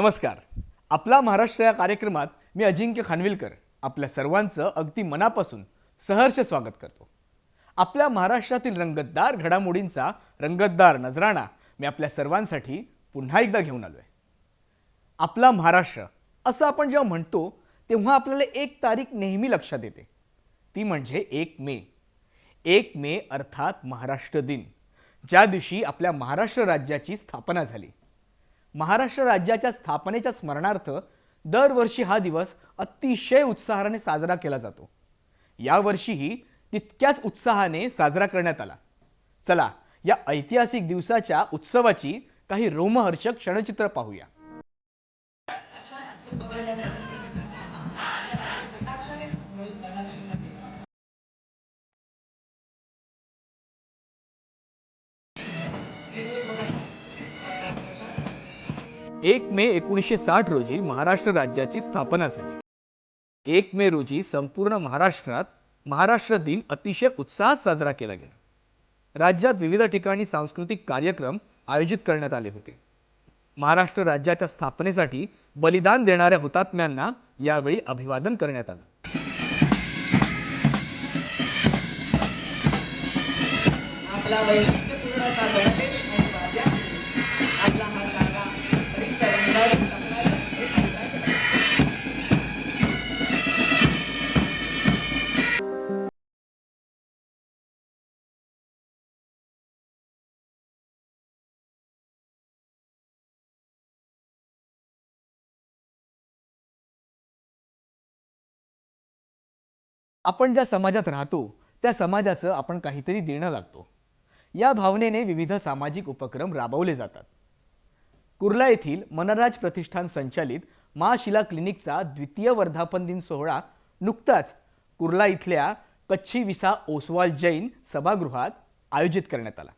नमस्कार. आपला महाराष्ट्र या कार्यक्रमात मी अजिंक्य खानविलकर आपल्या सर्वांचं अगदी मनापासून सहर्ष स्वागत करतो. आपल्या महाराष्ट्रातील रंगतदार घडामोडींचा रंगतदार नजराणा मी आपल्या सर्वांसाठी पुन्हा एकदा घेऊन आलो आहे आपला महाराष्ट्र असं आपण जेव्हा म्हणतो तेव्हा आपल्याला एक तारीख नेहमी लक्षात येते. ती म्हणजे एक मे. एक मे अर्थात महाराष्ट्र दिन. ज्या दिवशी आपल्या महाराष्ट्र राज्याची स्थापना झाली. महाराष्ट्र राज्याच्या स्थापनेच्या स्मरणार्थ दरवर्षी हा दिवस अतिशय उत्साहाने साजरा केला जातो. यावर्षीही तितक्याच उत्साहाने साजरा करण्यात आला. चला या ऐतिहासिक दिवसाच्या उत्सवाची काही रोमहर्षक क्षणचित्र पाहूया. एक मे एकोणीसशे साठ रोजी महाराष्ट्र राज्याची स्थापना झाली. एक मे रोजी संपूर्ण महाराष्ट्रात महाराष्ट्र दिन अतिशय उत्साहात साजरा केला गेला. राज्यात विविध ठिकाणी सांस्कृतिक कार्यक्रम आयोजित करण्यात आले होते. महाराष्ट्र राज्याच्या स्थापनेसाठी बलिदान देणाऱ्या हुतात्म्यांना यावेळी अभिवादन करण्यात आलं. आपला वैशिष्ट्यपूर्ण असा गणवेश आणि आपला हा आपण ज्या समाजात राहतो त्या समाजाचं आपण काहीतरी देणं लागतो. या भावनेने विविध सामाजिक उपक्रम राबवले जातात. कुर्ला येथील मनराज प्रतिष्ठान संचालित महाशिला क्लिनिकचा द्वितीय वर्धापन दिन सोहळा नुकताच कुर्ला इथल्या कच्छी विसा ओसवाल जैन सभागृहात आयोजित करण्यात आला.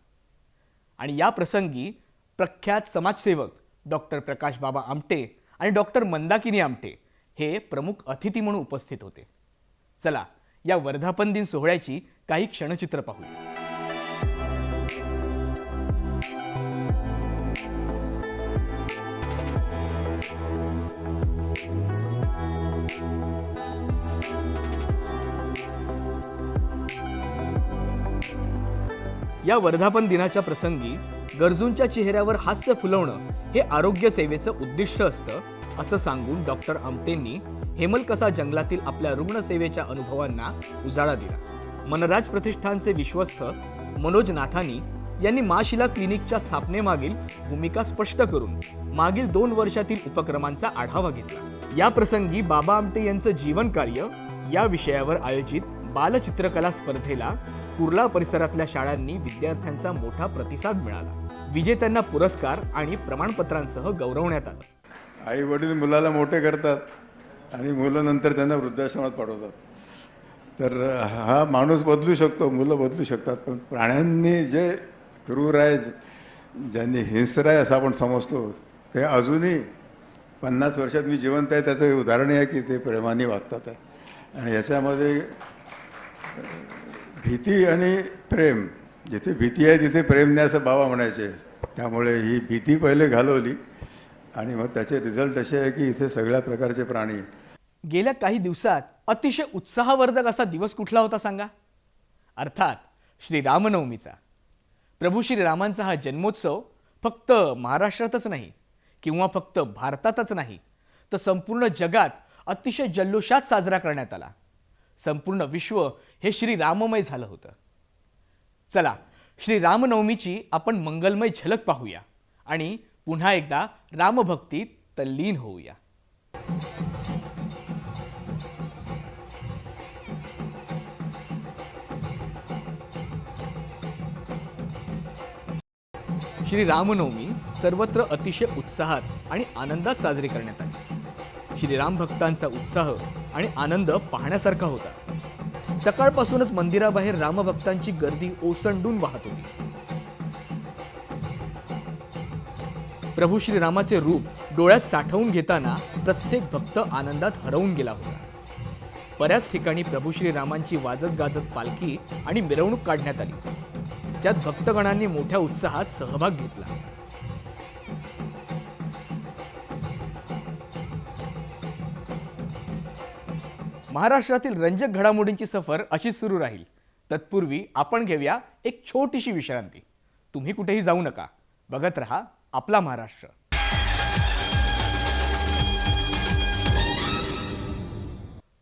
आणि या प्रसंगी प्रख्यात समाजसेवक डॉक्टर प्रकाश बाबा आमटे आणि डॉक्टर मंदाकिनी आमटे हे प्रमुख अतिथी म्हणून उपस्थित होते. चला या वर्धापन दिन सोहळ्याची काही क्षणचित्र पाहू या वर्धापन दिनाच्या प्रसंगी गरजूंच्या चेहऱ्यावर हास्य फुलवणं हे आरोग्य सेवेचं उद्दिष्ट असतं. असं सांगून डॉक्टर आमटेंनी हेमलकसा जंगलातील आपल्या रुग्णसेवेच्या अनुभवांना उजाळा दिला. मनराज प्रतिष्ठानचे विश्वस्त मनोज नाथानी यांनी माशिला क्लिनिकच्या स्थापनेमागील भूमिका स्पष्ट करून मागील दोन वर्षातील उपक्रमांचा आढावा घेतला. या प्रसंगी बाबा आमटे यांचं जीवन कार्य या विषयावर आयोजित बालचित्रकला स्पर्धेला कुर्ला परिसरातल्या शाळांनी विद्यार्थ्यांचा मोठा प्रतिसाद मिळाला. विजेत्यांना पुरस्कार आणि प्रमाणपत्रांसह गौरवण्यात आलं. आई वडील मुलाला मोठे करतात आणि मुलं नंतर त्यांना वृद्धाश्रमात पाठवतात. तर हा माणूस बदलू शकतो मुलं बदलू शकतात पण प्राण्यांनी जे क्रूर आहे ज्यांनी हिंस्र आहे असं आपण समजतो ते अजूनही पन्नास वर्षात मी जिवंत आहे त्याचं उदाहरण आहे की ते प्रेमाने वागतात आहे. आणि याच्यामध्ये भीती आणि प्रेम जिथे भीती आहे तिथे प्रेम नाही असं बाबा म्हणायचे. त्यामुळे ही भीती पहिले घालवली. आणि मग त्याचे रिझल्ट असे आहे की इथे सगळ्या प्रकारचे प्राणी. गेल्या काही दिवसात अतिशय उत्साहवर्धक असा दिवस कुठला होता सांगा? अर्थात श्री रामनवमीचा प्रभू श्रीरामांचा हा जन्मोत्सव फक्त महाराष्ट्रातच नाही किंवा फक्त भारतातच नाही तर संपूर्ण जगात अतिशय जल्लोषात साजरा करण्यात आला. संपूर्ण विश्व हे श्री राममय झालं होतं. चला श्री रामनवमीची आपण मंगलमय झलक पाहूया आणि पुन्हा एकदा रामभक्तीत तल्लीन होऊया. श्री रामनवमी सर्वत्र अतिशय उत्साहात आणि आनंदात साजरी करण्यात आली. श्रीराम भक्तांचा उत्साह आणि आनंद पाहण्यासारखा होता. सकाळपासूनच मंदिराबाहेर रामभक्तांची गर्दी ओसंडून वाहत होती. प्रभू श्रीरामाचे रूप डोळ्यात साठवून घेताना प्रत्येक भक्त आनंदात हरवून गेला होता. बऱ्याच ठिकाणी प्रभू श्रीरामांची वाजत गाजत पालखी आणि मिरवणूक काढण्यात आली. ज्यात भक्तगणांनी मोठ्या उत्साहात सहभाग घेतला. महाराष्ट्रातील रंजक घडामोडींची सफर अशीच सुरू राहील. तत्पूर्वी आपण घेऊया एक छोटीशी विश्रांती. तुम्ही कुठेही जाऊ नका. बघत रहा आपला महाराष्ट्र.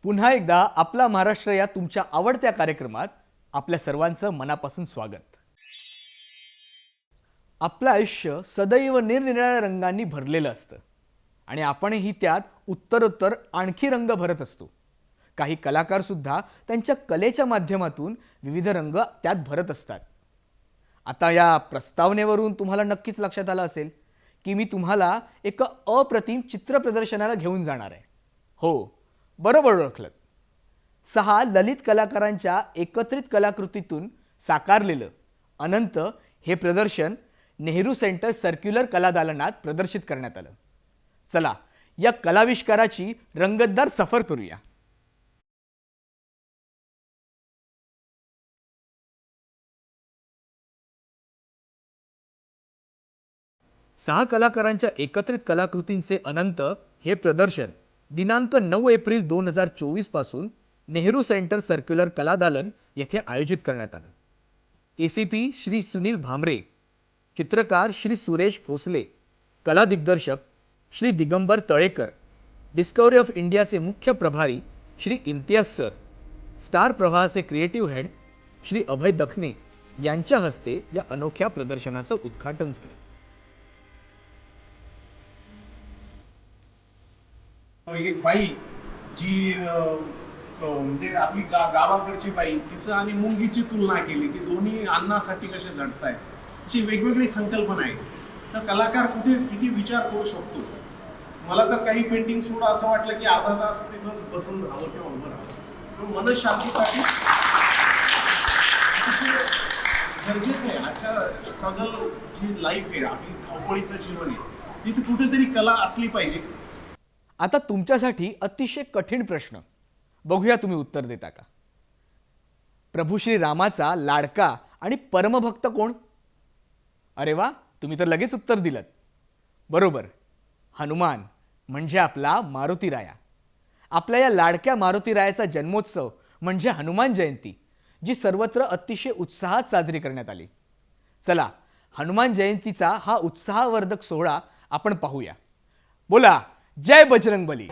पुन्हा एकदा आपला महाराष्ट्र या तुमच्या आवडत्या कार्यक्रमात आपल्या सर्वांचं मनापासून स्वागत. आपलं आयुष्य सदैव निरनिराळ्या रंगांनी भरलेलं असतं. आणि आपणही त्यात उत्तरोत्तर आणखी रंग भरत असतो. काही कलाकार सुद्धा त्यांच्या कलेच्या माध्यमातून विविध रंग त्यात भरत असतात. आता या प्रस्तावनेवरून तुम्हाला नक्कीच लक्षात आलं असेल की मी तुम्हाला एका अप्रतिम चित्र प्रदर्शनाला घेऊन जाणार आहे. हो बरोबर ओळखलं. सहा ललित कलाकारांच्या एकत्रित कलाकृतीतून साकारलेलं अनंत हे प्रदर्शन नेहरू सेंटर सर्क्युलर कलादालनात प्रदर्शित करण्यात आलं. चला या कलाविष्काराची रंगतदार सफर करूया. सहा कलाकारांच्या एकत्रित कलाकृतींचे अनंत हे प्रदर्शन दिनांक नऊ एप्रिल दोन हजार चोवीसपासून नेहरू सेंटर सर्क्युलर कलादालन येथे आयोजित करण्यात आलं. A C P Shri Sunil Bhamre चित्रकार श्री सुरेश भोसले कला दिग्दर्शक श्री दिगंबर तळेकर डिस्कवरी ऑफ इंडियाचे मुख्य प्रभारी श्री इम्तियाज सर स्टार प्रवाहाचे क्रिएटिव्ह हेड श्री अभय दखने यांच्या हस्ते या अनोख्या प्रदर्शनाचं उद्घाटन झालं. एक बाई जी म्हणजे आपली गा गावाकडची बाई तिचं आणि मुंगीची तुलना केली ती दोन्ही अन्नासाठी कसे झटताय अशी वेगवेगळी संकल्पना आहे. तर कलाकार कुठे किती विचार करू शकतो? मला तर काही पेंटिंग सुद्धा असं वाटलं की अर्धा तास तिथंच बसून राहावं किंवा उभं राहावं. पण मनशांतीसाठी गरजेचं आहे. आजच्या स्ट्रगल जी लाईफ आहे आपली धावपळीचं जीवन आहे तिथे कुठेतरी कला असली पाहिजे. आता तुमच्यासाठी अतिशय कठीण प्रश्न. बघूया तुम्ही उत्तर देता का? प्रभू श्री रामाचा लाडका आणि परमभक्त कोण? अरे वा तुम्ही तर लगेच उत्तर दिलं बरोबर हनुमान म्हणजे आपला मारुतीराया आपल्या या लाडक्या मारुतीरायाचा जन्मोत्सव म्हणजे हनुमान जयंती जी सर्वत्र अतिशय उत्साहात साजरी करण्यात आली. चला हनुमान जयंतीचा हा उत्साहवर्धक सोहळा आपण पाहूया. बोला जय बजरंग बली.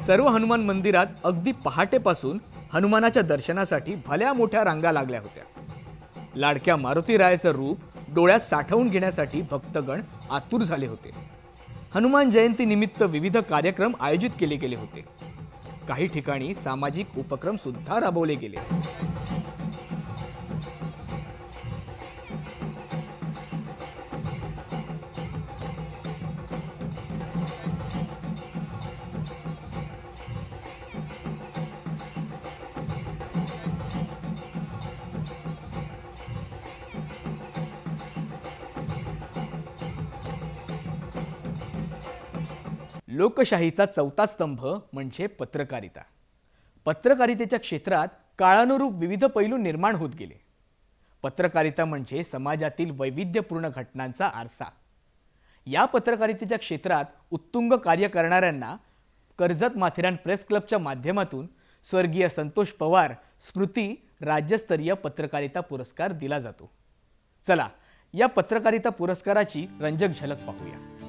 सर्व हनुमान मंदिरात अगदी पहाटेपासून हनुमानाच्या दर्शनासाठी भल्या मोठ्या रांगा लागल्या होत्या. लाडक्या मारुती रायाचं रूप डोळ्यात साठवून घेण्यासाठी भक्तगण आतुर झाले होते. हनुमान जयंती निमित्त विविध कार्यक्रम आयोजित केले गेले होते. काही ठिकाणी सामाजिक उपक्रम सुद्धा राबवले गेले. लोकशाहीचा चौथा स्तंभ म्हणजे पत्रकारिता. पत्रकारितेच्या क्षेत्रात काळानुरूप विविध पैलू निर्माण होत गेले. पत्रकारिता म्हणजे समाजातील वैविध्यपूर्ण घटनांचा आरसा. या पत्रकारितेच्या क्षेत्रात उत्तुंग कार्य करणाऱ्यांना कर्जत माथेरान प्रेस क्लबच्या माध्यमातून स्वर्गीय संतोष पवार स्मृती राज्यस्तरीय पत्रकारिता पुरस्कार दिला जातो. चला या पत्रकारिता पुरस्काराची रंजक झलक पाहूया.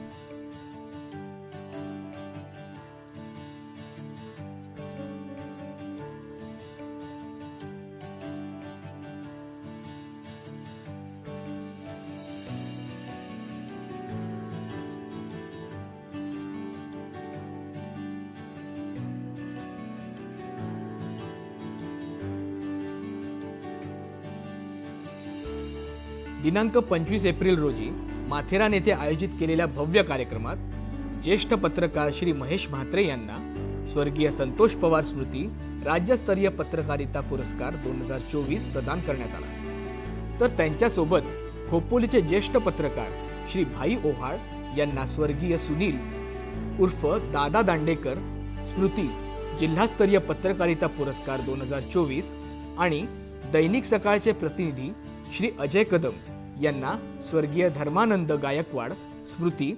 दिनांक पंचवीस एप्रिल रोजी माथेरान येथे आयोजित केलेल्या भव्य कार्यक्रमात ज्येष्ठ पत्रकार श्री महेश म्हात्रे यांना स्वर्गीय संतोष पवार स्मृती राज्यस्तरीय पत्रकारिता पुरस्कार दोन हजार चोवीस प्रदान करण्यात आला. तर त्यांच्यासोबत खोपोलीचे ज्येष्ठ पत्रकार श्री भाई ओहाळ यांना स्वर्गीय सुनील उर्फ दादा दांडेकर स्मृती जिल्हास्तरीय पत्रकारिता पुरस्कार दोन हजार चोवीस आणि दैनिक सकाळचे प्रतिनिधी श्री अजय कदम यांना स्वर्गीय धर्मानंद गायकवाड स्मृती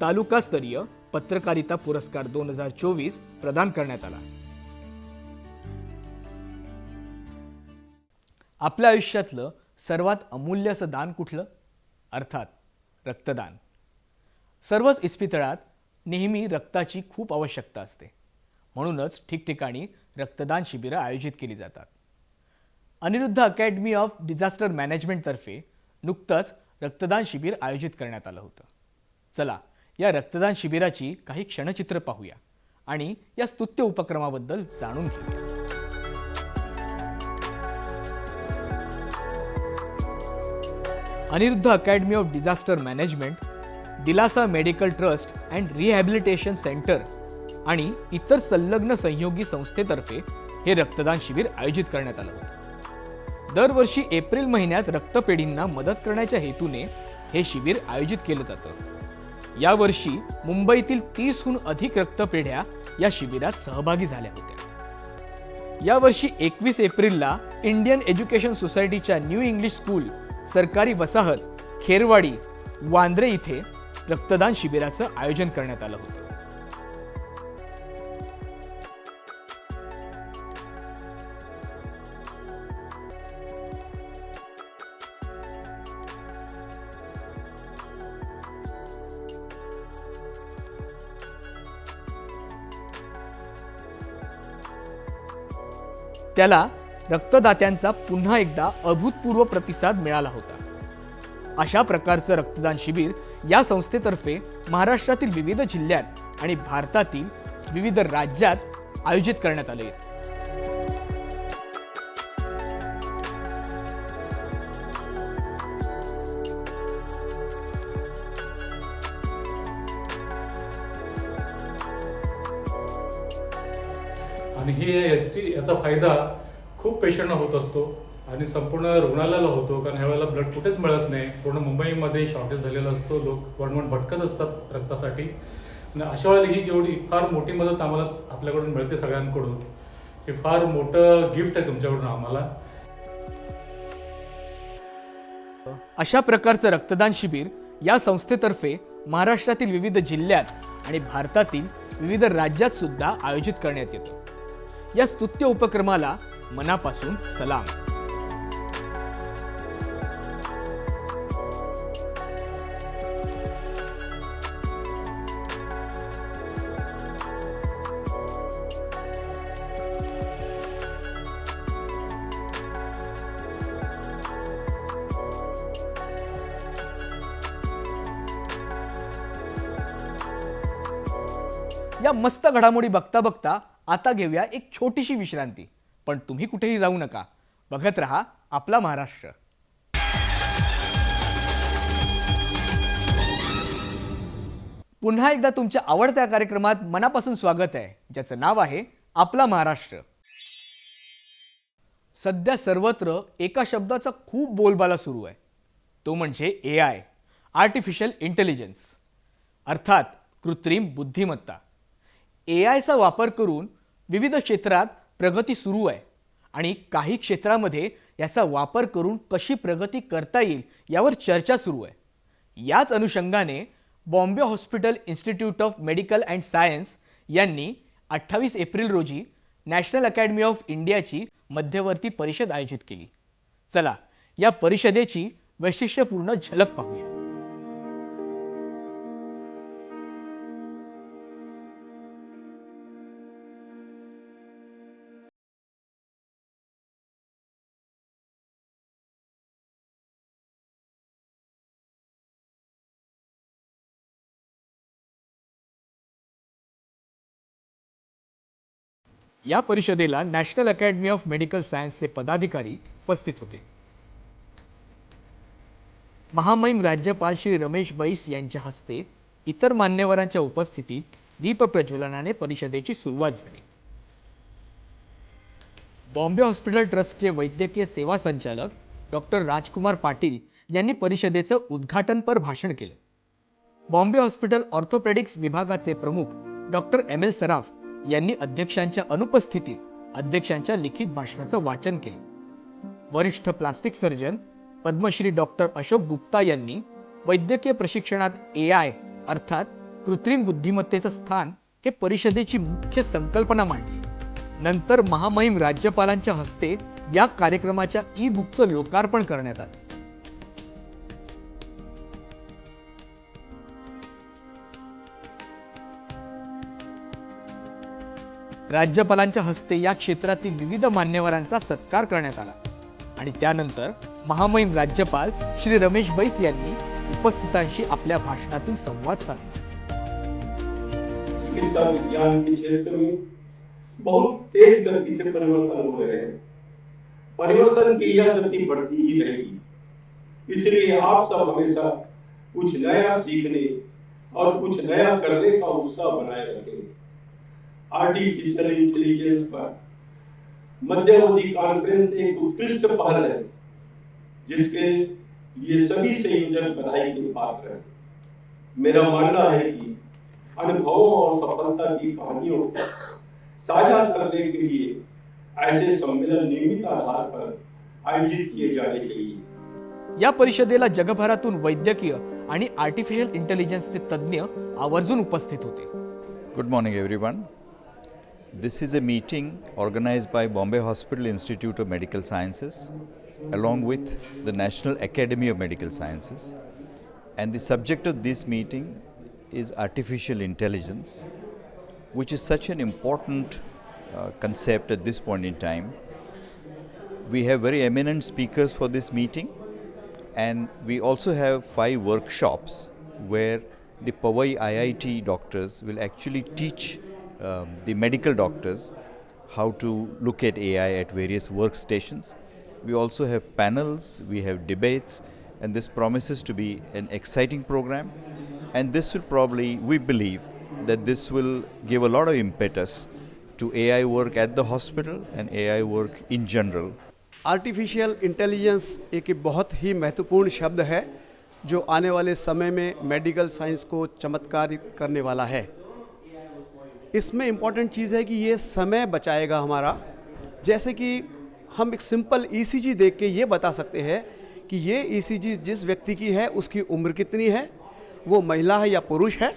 तालुकास्तरीय पत्रकारिता पुरस्कार दोन हजार चोवीस प्रदान करण्यात आला. आपल्या आयुष्यातलं सर्वात अमूल्य असं दान कुठलं? अर्थात रक्तदान. सर्वच इस्पितळात नेहमी रक्ताची खूप आवश्यकता असते. म्हणूनच ठिकठिकाणी रक्तदान शिबिरं आयोजित केली जातात. अनिरुद्ध अकॅडमी ऑफ डिझास्टर मॅनेजमेंटतर्फे नुकतंच रक्तदान शिबिर आयोजित करण्यात आलं होतं. चला या रक्तदान शिबिराची काही क्षणचित्र पाहूया आणि या स्तुत्य उपक्रमाबद्दल जाणून घेऊया. Aniruddha academy of disaster management Dilasa medical trust and rehabilitation centre आणि इतर संलग्न सहयोगी संस्थेतर्फे हे रक्तदान शिबिर आयोजित करण्यात आलं होतं. दरवर्षी एप्रिल महिन्यात रक्तपेढींना मदत करण्याच्या हेतूने हे शिबिर आयोजित केलं जातं. यावर्षी मुंबईतील तीसहून अधिक रक्तपेढ्या या शिबिरात सहभागी झाल्या होत्या. यावर्षी एकवीस एप्रिलला इंडियन एज्युकेशन सोसायटीच्या न्यू इंग्लिश स्कूल सरकारी वसाहत खेरवाडी वांद्रे इथे रक्तदान शिबिराचं आयोजन करण्यात आलं होतं. त्याला रक्तदात्यांचा पुन्हा एकदा अभूतपूर्व प्रतिसाद मिळाला होता. अशा प्रकारचं रक्तदान शिबिर या संस्थेतर्फे महाराष्ट्रातील विविध जिल्ह्यात आणि भारतातील विविध राज्यात आयोजित करण्यात आले. आणि ही याची याचा फायदा खूप पेशंटना होत असतो आणि संपूर्ण रुग्णालयाला होतो कारण ह्या वेळेला ब्लड कुठेच मिळत नाही. पूर्ण मुंबईमध्ये शॉर्टेज झालेला असतो. लोक वणवण भटकत असतात रक्तासाठी. आणि अशा वेळेला ही जेवढी फार मोठी मदत आम्हाला आपल्याकडून मिळते सगळ्यांकडून. हे फार मोठं गिफ्ट आहे तुमच्याकडून आम्हाला. अशा प्रकारचं रक्तदान शिबिर या संस्थेतर्फे महाराष्ट्रातील विविध जिल्ह्यात आणि भारतातील विविध राज्यात सुद्धा आयोजित करण्यात येतं. या स्तुत्य उपक्रमाला मनापासून सलाम. मस्त घडामोडी बघता बघता आता घेऊया एक छोटीशी विश्रांती. पण तुम्ही कुठेही जाऊ नका. बघत रहा आपला महाराष्ट्र. पुन्हा एकदा तुमच्या आवडत्या कार्यक्रमात मनापासून स्वागत आहे ज्याचं नाव आहे आपला महाराष्ट्र. सध्या सर्वत्र एका शब्दाचा खूप बोलबाला सुरू आहे. तो म्हणजे ए आय आर्टिफिशियल इंटेलिजन्स अर्थात कृत्रिम बुद्धिमत्ता. ए आयचा वापर करून विविध क्षेत्रात प्रगती सुरू आहे. आणि काही क्षेत्रामध्ये याचा वापर करून कशी प्रगती करता येईल यावर चर्चा सुरू आहे. याच अनुषंगाने Bombay hospital institute of medical and science यांनी अठ्ठावीस एप्रिल रोजी नॅशनल अकॅडमी ऑफ इंडियाची मध्यवर्ती परिषद आयोजित केली. चला या परिषदेची वैशिष्ट्यपूर्ण झलक पाहूया. या परिषदेला नॅशनल अकॅडमी ऑफ मेडिकल सायन्सचे पदाधिकारी उपस्थित होते. महामहिम राज्यपाल श्री रमेश बैस यांच्या हस्ते इतर मान्यवरांच्या उपस्थितीत दीपप्रज्वलनाने परिषदेची सुरुवात झाली. बॉम्बे हॉस्पिटल ट्रस्टचे वैद्यकीय सेवा संचालक डॉक्टर राजकुमार पाटील यांनी परिषदेचं उद्घाटनपर भाषण केलं. बॉम्बे हॉस्पिटल ऑर्थोपेडिक्स विभागाचे प्रमुख डॉक्टर एम एल सराफ यांनी अध्यक्षांच्या अनुपस्थितीत अध्यक्षांच्या लिखित भाषणाचं वाचन केले. वरिष्ठ plastic surgeon Padmashri doctor Ashok Gupta यांनी वैद्यकीय प्रशिक्षणात ए आय अर्थात कृत्रिम बुद्धिमत्तेचं स्थान हे परिषदेची मुख्य संकल्पना मांडली. नंतर महामहिम राज्यपालांच्या हस्ते या कार्यक्रमाच्या ई बुकचं लोकार्पण करण्यात आलं. राज्यपालांच्या हस्ते या क्षेत्रातील विविध मान्यवरांचा सत्कार करण्यात आला. आणि त्यानंतर महामहिम राज्यपाल श्री रमेश बैस यांनी उपस्थितांशी आपल्या भाषणातून संवाद साधला. चिकित्सा विज्ञान के क्षेत्र में बहुत तेज गति से परिवर्तन हो रहे हैं. परिवर्तन की यह गति बढ़ती ही रहेगी. इसलिए आप सब हमेशा कुछ नया सीखने और कुछ नया करने का उत्साह बनाए रखें। आर्टिफिशियल इंटेलिजेंस पर मध्यावधि कॉन्फ्रेंस एक उत्कृष्ट पहल है जिसके लिए सभी संयोजक बधाई के पात्र हैं। मेरा मानना है कि अनुभवों और सफलता की कहानियों को साझा करने के लिए ऐसे सम्मेलन नियमित आधार पर आयोजित किए जाने चाहिए। या परिषदेला जगभरातून वैद्यकीय आणि आर्टिफिशियल इंटेलिजन्सचे तज्ज्ञ आवर्जून उपस्थित होते। Good morning, everyone. This is a meeting organized by Bombay Hospital Institute of Medical Sciences along with the National Academy of Medical Sciences. And the subject of this meeting is artificial intelligence, which is such an important uh, concept at this point in time. We have very eminent speakers for this meeting, and we also have five workshops where the Powai IIT doctors will actually teach um, the medical doctors how to look at AI at various workstations. We also have panels, we have debates, and this promises to be an exciting program. And this will probably, we believe, that this will give a lot of impetus to AI work at the hospital and AI work in general artificial intelligence एक बहुत ही महत्वपूर्ण शब्द है जो आने वाले समय में मेडिकल साइंस को चमत्कारित करने वाला है इसमें इंपॉर्टेंट चीज़ है कि ये समय बचाएगा हमारा। जैसे कि हम एक सिंपल ईसीजी देख के ये बता सकते हैं कि ये ईसीजी जिस व्यक्ति की है, उसकी उम्र कितनी है, वो महिला है या पुरुष है,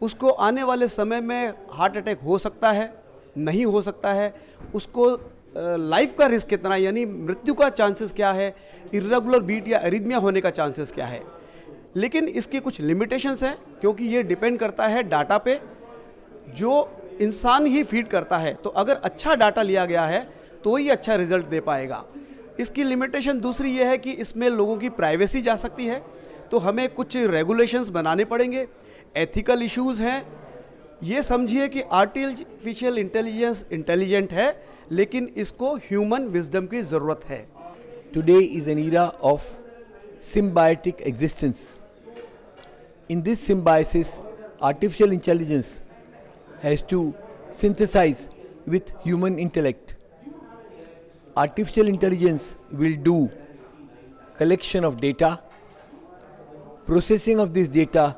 उसको आने वाले समय में हार्ट अटैक हो सकता है, नहीं हो सकता है, उसको लाइफ का रिस्क कितना, यानी मृत्यु का चांसेस क्या है इरेगुलर बीट या एरिदमिया होने का चांसेस क्या है। लेकिन इसके कुछ लिमिटेशंस हैं, क्योंकि ये डिपेंड करता है डाटा पे जो इंसान ही फ़ीड करता है तो अगर अच्छा डाटा लिया गया है तो ही अच्छा रिज़ल्ट दे पाएगा। इसकी लिमिटेशन दूसरी ये है कि इसमें लोगों की प्राइवेसी जा सकती है तो हमें कुछ रेगुलेशंस बनाने पड़ेंगे। एथिकल इश्यूज़ हैं। ये समझिए कि आर्टिफिशियल इंटेलिजेंस इंटेलिजेंट है लेकिन इसको ह्यूमन विजडम की ज़रूरत है। Today is an era of symbiotic existence. In this symbiosis, artificial intelligence has to synthesize with human intellect. Artificial intelligence will do collection of data, processing of this data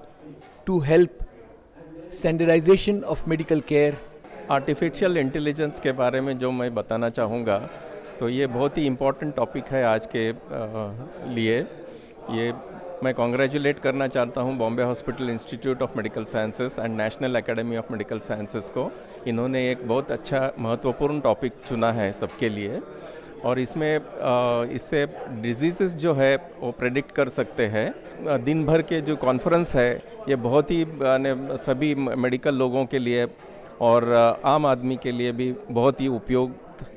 to help standardization of medical care artificial intelligence के बारे में जो मैं बताना चाहूँगा तो ये बहुत ही important topic है आज के अ, लिए ये मैं कॉन्ग्रेचुलेट करना चाहता हूँ Bombay hospital institute of medical sciences and national academy of medical sciences को। इन्होंने एक बहुत अच्छा महत्वपूर्ण टॉपिक चुना है सबके लिए। और इसमें इससे डिज़ीज़ जो है वो प्रेडिक्ट कर सकते हैं। दिन भर के जो कॉन्फ्रेंस है ये बहुत ही सभी मेडिकल लोगों के लिए और आम आदमी के लिए भी बहुत ही उपयोग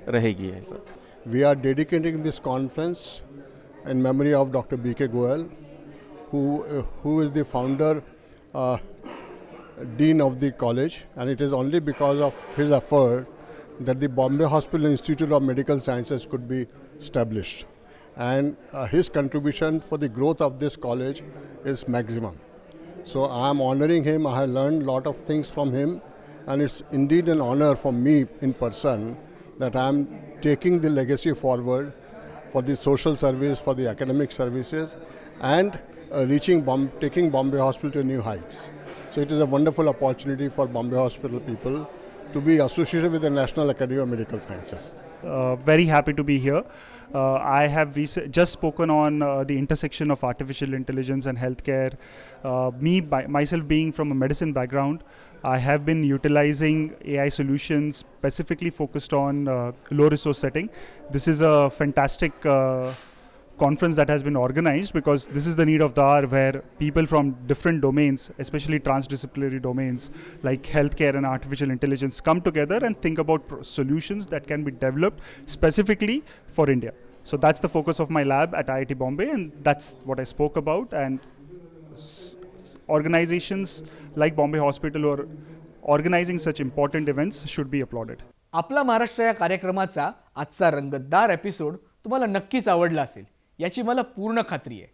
रहेगी है sir we are dedicating this conference in memory of doctor B K Goel, who, uh, who is the founder, uh, dean of the college, and it is only because of his effort that the Bombay Hospital Institute of Medical Sciences could be established. and uh, his contribution for the growth of this college is maximum. So I am honoring him. I have learned a lot of things from him, and it's indeed an honor for me in person that I am taking the legacy forward for the social service, for the academic services, and reaching Bom- taking Bombay Hospital to new heights. So it is a wonderful opportunity for Bombay Hospital people to be associated with the National Academy of Medical Sciences. uh, very happy to be here. Uh, I have rec- just spoken on uh, the intersection of artificial intelligence and healthcare. Uh, me, by, myself, being from a medicine background, I have been utilizing AI solutions specifically focused on uh, low resource setting. This is a fantastic Uh, conference that has been organized because this is the need of the hour where people from different domains, especially transdisciplinary domains like healthcare and artificial intelligence, come together and think about pro- solutions that can be developed specifically for India. So that's the focus of my lab at IIT Bombay, and that's what I spoke about. And s- s- organizations like Bombay Hospital who are organizing such important events should be applauded. आपला महाराष्ट्र या कार्यक्रमाचा आजचा रंगतदार episode तुम्हाला नक्कीच आवडला असेल याची मला पूर्ण खात्री आहे.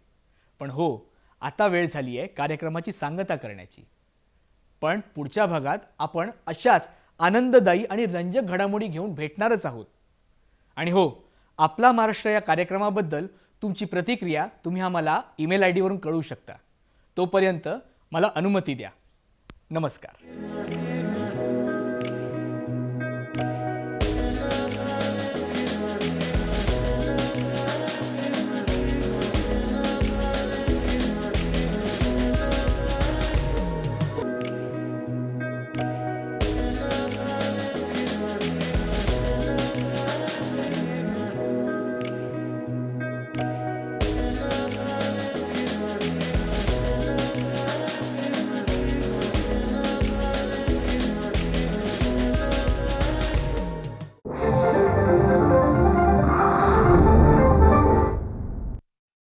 पण हो आता वेळ झाली आहे कार्यक्रमाची सांगता करण्याची. पण पुढच्या भागात आपण अशाच आनंददायी आणि रंजक घडामोडी घेऊन भेटणारच आहोत. आणि हो आपला महाराष्ट्र या कार्यक्रमाबद्दल तुमची प्रतिक्रिया तुम्ही आम्हाला ईमेल आय डीवरून कळवू शकता. तोपर्यंत मला अनुमती द्या. नमस्कार.